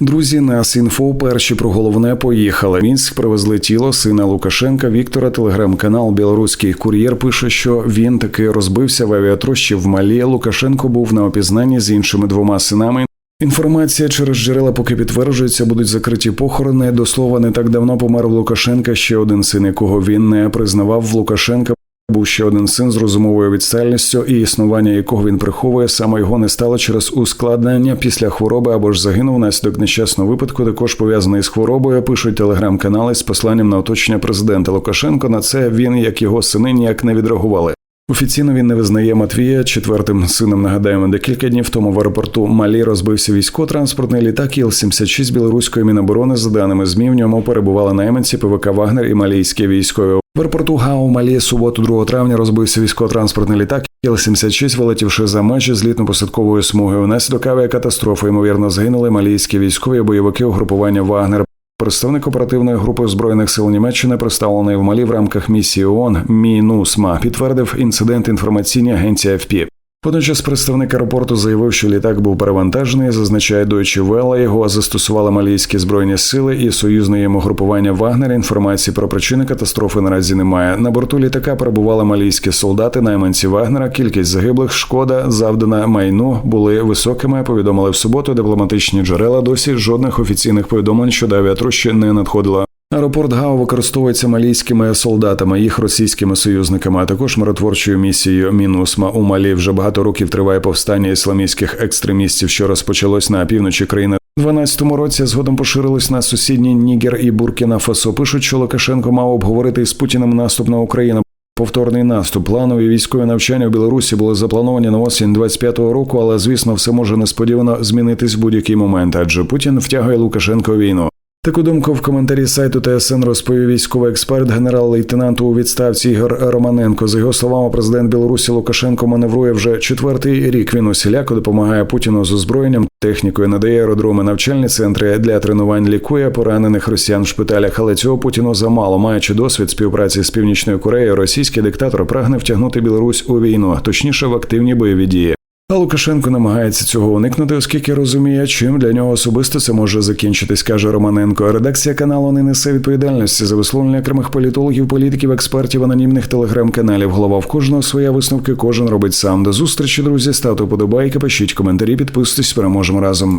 Друзі, нас інфо перші про головне поїхали. Мінськ привезли тіло сина Лукашенка. Віктора телеграм-канал Білоруський кур'єр пише, що він таки розбився в авіатрощі в Малі. Лукашенко був на опізнанні з іншими двома синами. Інформація через джерела поки підтверджується, будуть закриті похорони. До слова, не так давно помер Лукашенка ще один син, якого він не признавав в Лукашенка. Був ще один син з розумовою відстальністю, і існування якого він приховує, саме його не стало через ускладнення після хвороби або ж загинув внаслідок нещасного випадку. Також пов'язаний з хворобою. Пишуть телеграм-канали з посланням на оточення президента Лукашенко. На це він, як його сини, ніяк не відреагували. Офіційно він не визнає Матвія четвертим сином. Нагадаємо, декілька днів тому в аеропорту Малі розбився військово-транспортний літак Іл-76 білоруської міноборони. За даними ЗМІ, в ньому перебували найманці ПВК Вагнер і малійські військові. В аеропорту Гау Малі суботу 2 травня розбився військово-транспортний літак Іл-76, вилетівши за межі злітно-посадкової смуги. Внаслідок авіакатастрофи ймовірно загинули малійські військові бойовики угрупування Вагнер. Представник оперативної групи збройних сил Німеччини, представлений в Малі в рамках місії ООН Мінусма, підтвердив інцидент інформаційній агенції ФП. Водночас представник аеропорту заявив, що літак був перевантажений. Зазначає Deutsche Welle, Його застосували малійські збройні сили і союзне йому групування Вагнер. Інформації про причини катастрофи наразі немає. На борту літака перебували малійські солдати, найманці Вагнера. Кількість загиблих, шкода, завдана майну були високими. Повідомили в суботу дипломатичні джерела. Досі жодних офіційних повідомлень щодо авіатрощі не надходило. Аеропорт Гау використовується малійськими солдатами, їх російськими союзниками, а також миротворчою місією Мінусма у Малі. Вже багато років триває повстання ісламістських екстремістів, що розпочалось на півночі країни. У 12-му році згодом поширились на сусідні Нігер і Буркіна Фасо. Пишуть, що Лукашенко мав обговорити із Путіним наступ на Україну. Повторний наступ, планові військові навчання в Білорусі були заплановані на осінь 25-го року, але звісно, все може несподівано змінитись в будь-який момент, адже Путін втягує Лукашенко війну. Таку думку в коментарі сайту ТСН розповів військовий експерт, генерал-лейтенант у відставці Ігор Романенко. За його словами, президент Білорусі Лукашенко маневрує вже четвертий рік. Він усіляко допомагає Путіну з озброєнням, технікою, надає аеродроми, навчальні центри для тренувань, лікує поранених росіян в шпиталях. Але цього Путіну замало. Маючи досвід співпраці з північною Кореєю, російський диктатор прагне втягнути Білорусь у війну, точніше в активні бойові дії. А Лукашенко намагається цього уникнути, оскільки розуміє, чим для нього особисто це може закінчитись, каже Романенко. Редакція каналу не несе відповідальності за висловлення окремих політологів, політиків, експертів, анонімних телеграм-каналів. Голова в кожного своя висновки, кожен робить сам. До зустрічі, друзі. Ставте вподобайки, пишіть коментарі, підписуйтесь, переможемо разом.